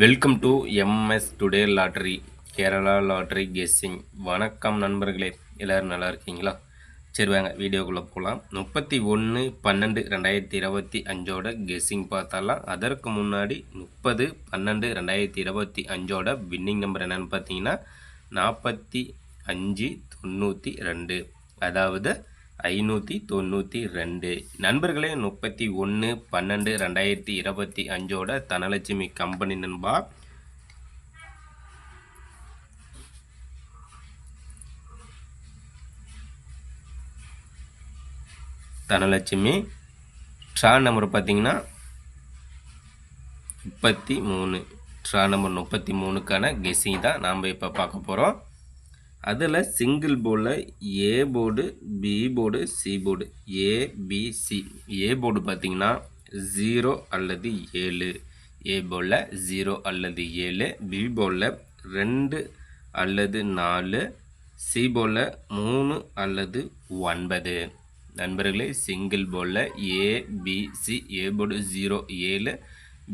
Welcome to MS today lottery Kerala lottery guessing வணக்கம் நண்பர்களே எல்லோரும் நல்லா இருக்கீங்களா? சரி வாங்க வீடியோக்குள்ளே போகலாம் முப்பத்தி ஒன்று பன்னெண்டு ரெண்டாயிரத்தி இருபத்தி அஞ்சோட கெஸ்ஸிங் பார்த்தாலாம். அதற்கு முன்னாடி முப்பது பன்னெண்டு ரெண்டாயிரத்தி இருபத்தி அஞ்சோட வின்னிங் நம்பர் என்னென்னு பார்த்தீங்கன்னா நாற்பத்தி அஞ்சு தொண்ணூற்றி ரெண்டு. அதாவது ஐநூற்றி தொண்ணூற்றி ரெண்டு. நண்பர்களே முப்பத்தி ஒன்று பன்னெண்டு ரெண்டாயிரத்தி இருபத்தி அஞ்சோட தனலட்சுமி கம்பெனி நண்பா. தனலட்சுமி ட்ரா நம்பர் பார்த்தீங்கன்னா முப்பத்தி மூணு. ட்ரா நம்பர் முப்பத்தி மூணுக்கான கெஸ்ஸிங் தான் நாம் இப்போ பார்க்க போகிறோம் அதில் சிங்கிள் போர்டில் A board B board C board ABC A board பார்த்திங்கன்னா ஜீரோ அல்லது ஏழு. ஏ போர்டில் ஜீரோ அல்லது ஏழு. பி போர்டில் ரெண்டு அல்லது நாலு. சி போர்டில் மூணு அல்லது ஒன்பது. நண்பர்களே சிங்கிள் போர்டில் ஏபிசி ஏ போர்டு ஜீரோ ஏழு.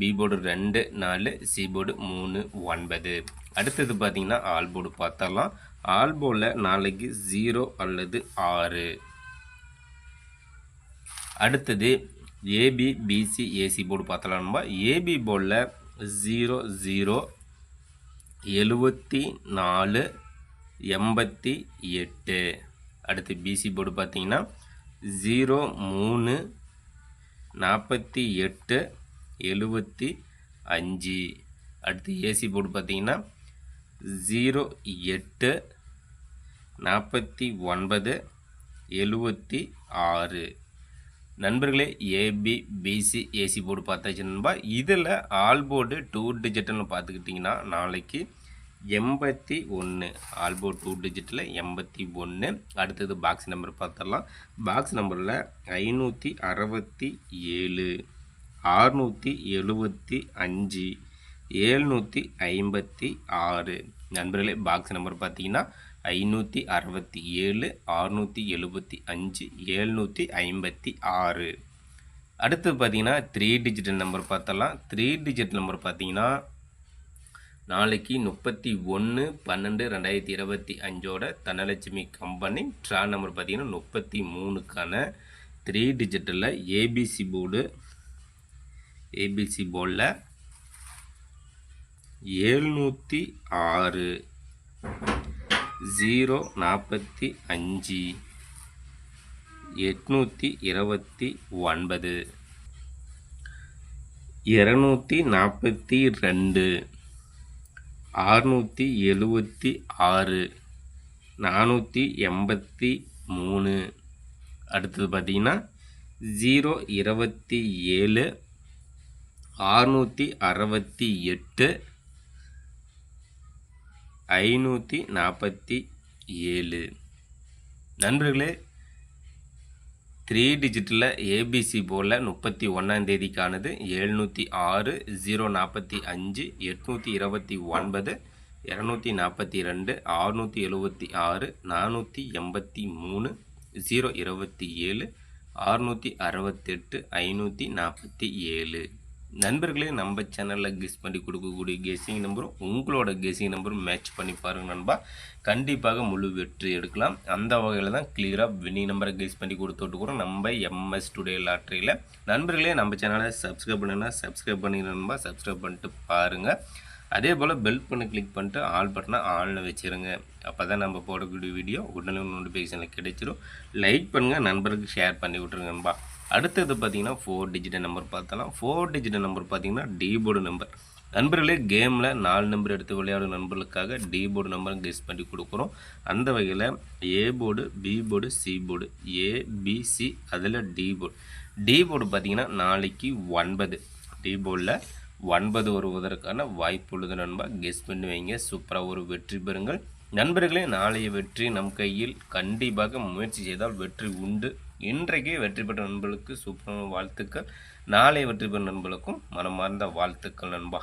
பி போர்டு ரெண்டு நாலு. சி போர்டு மூணு ஒன்பது. அடுத்தது பார்த்திங்கன்னா ஆல் போர்டு பார்த்தரலாம் ஆல்போவில் நாளைக்கு ஜீரோ அல்லது ஆறு. அடுத்தது ஏபி பிசி ஏசி போர்டு பார்த்தலாம்பா ஏபி போர்டில் ஜீரோ ஜீரோ எழுபத்தி நாலு எண்பத்தி எட்டு. அடுத்து பிசி போர்டு பார்த்தீங்கன்னா ஜீரோ மூணு நாற்பத்தி எட்டு எழுபத்தி அஞ்சு. அடுத்து ஏசி போர்டு பார்த்தீங்கன்னா ஜீரோ எட்டு நாற்பத்தி ஒன்பது எழுபத்தி ஆறு. நண்பர்களே ஏபி பிசி ஏசி போர்டு பார்த்தாச்சு நண்பா இதில் ஆல் போர்டு டூ டிஜிட்டல்னு பார்த்துக்கிட்டிங்கன்னா நாளைக்கு எண்பத்தி ஒன்று ஆல்போர்ட் டூ டிஜிட்டில் எண்பத்தி ஒன்று அடுத்தது பாக்ஸ் நம்பர் பார்த்துடலாம். பாக்ஸ் நம்பரில் ஐநூற்றி அறுபத்தி ஏழு ஆறுநூற்றி எழுபத்தி அஞ்சு ஏழ்நூற்றி ஐம்பத்தி ஆறு. நண்பர்களே பாக்ஸ் நம்பர் பார்த்தீங்கன்னா ஐநூற்றி அறுபத்தி ஏழு அறுநூற்றி எழுபத்தி அஞ்சு ஏழ்நூற்றி ஐம்பத்தி ஆறு. அடுத்து பார்த்தீங்கன்னா த்ரீ டிஜிட்டல் நம்பர் பார்த்தலாம் த்ரீ டிஜிட்டல் நம்பர் பார்த்தீங்கன்னா நாளைக்கு முப்பத்தி ஒன்று பன்னெண்டு ரெண்டாயிரத்தி இருபத்தி அஞ்சோட தனலட்சுமி கம்பெனி ட்ரா நம்பர் பார்த்தீங்கன்னா முப்பத்தி மூணுக்கான த்ரீ டிஜிட்டலில் A B C board A B C போர்டில் ஏழ்நூற்றி ஆறு. ஜீரோ நாற்பத்தி அஞ்சு. எட்நூற்றி இருபத்தி ஒன்பது. இரநூத்தி நாற்பத்தி ரெண்டு. ஆறுநூற்றி எழுபத்தி ஆறு. நானூற்றி எண்பத்தி மூணு. அடுத்தது பார்த்திங்கன்னா ஜீரோ இருபத்தி ஏழு. ஆறுநூற்றி அறுபத்தி எட்டு. ஐநூற்றி நாற்பத்தி ஏழு. நண்பர்களே த்ரீ டிஜிட்டில் ஏபிசி போல் முப்பத்தி ஒன்றாந்தேதிக்கானது எழுநூற்றி ஆறு ஜீரோ நாற்பத்தி அஞ்சு எட்நூற்றி இருபத்தி ஒன்பது இரநூத்தி நாற்பத்தி ரெண்டு ஆறுநூற்றி எழுபத்தி ஆறு நானூற்றி எண்பத்தி மூணு ஜீரோ இருபத்தி ஏழு ஆறுநூற்றி அறுபத்தெட்டு ஐநூற்றி நாற்பத்தி ஏழு. நண்பர்களே நம்ம சேனலில் கெஸ் பண்ணி கொடுக்கக்கூடிய கெஸிங் நம்பரும் உங்களோட கெஸிங் நம்பரும் மேட்ச் பண்ணி பாருங்கள் நண்பா. கண்டிப்பாக முழு வெற்றி எடுக்கலாம். அந்த வகையில் தான் கிளியராக வின்னிங் நம்பரை கெஸ் பண்ணி கொடுத்துட்டுக்கிறோம் நம்ம எம்எஸ் டுடே லாட்ரியில் நண்பர்களே நம்ம சேனலை சப்ஸ்கிரைப் பண்ணுன்னா சப்ஸ்கிரைப் பண்ணி நண்பா. சப்ஸ்கிரைப் பண்ணிட்டு பாருங்கள் அதே போல் பெல் பண்ணி கிளிக் பண்ணிட்டு ஆல் பட்டனை ஆனில் வச்சுருங்க. அப்போ தான் நம்ம போடக்கூடிய வீடியோ உடனே நோட்டிஃபிகேஷனில் கிடைச்சிடும் லைக் பண்ணுங்கள் நண்பருக்கு ஷேர் பண்ணி விட்ருங்க நண்பா. அடுத்தது பார்த்தீங்கன்னா ஃபோர் டிஜிட்டல் நம்பர் பார்த்தலாம் ஃபோர் டிஜிட்டல் நம்பர் பார்த்தீங்கன்னா டீபோர்டு நம்பர் நண்பர்களே கேமில் நாலு நம்பர் எடுத்து விளையாடும் நண்பர்களுக்காக டி போர்டு நம்பர் கெஸ் பண்ணி கொடுக்குறோம். அந்த வகையில் A board B board C board ABC அதில் டி போர்டு டி போர்டு பார்த்தீங்கன்னா நாளைக்கு ஒன்பது. டி போர்டில் ஒன்பது வருவதற்கான வாய்ப்பு உள்ளது நண்பா. கெஸ் பண்ணி வைங்க. சூப்பராக ஒரு வெற்றி பெறுங்கள். நண்பர்களே நாளைய வெற்றி நம் கையில். கண்டிப்பாக முயற்சி செய்தால் வெற்றி உண்டு. இன்றைக்கே வெற்றி பெற்ற நண்பர்களுக்கு சூப்பரான வாழ்த்துக்கள். நாளைய வெற்றி பெற்ற நண்பர்களுக்கும் மனமார்ந்த வாழ்த்துக்கள் நண்பா.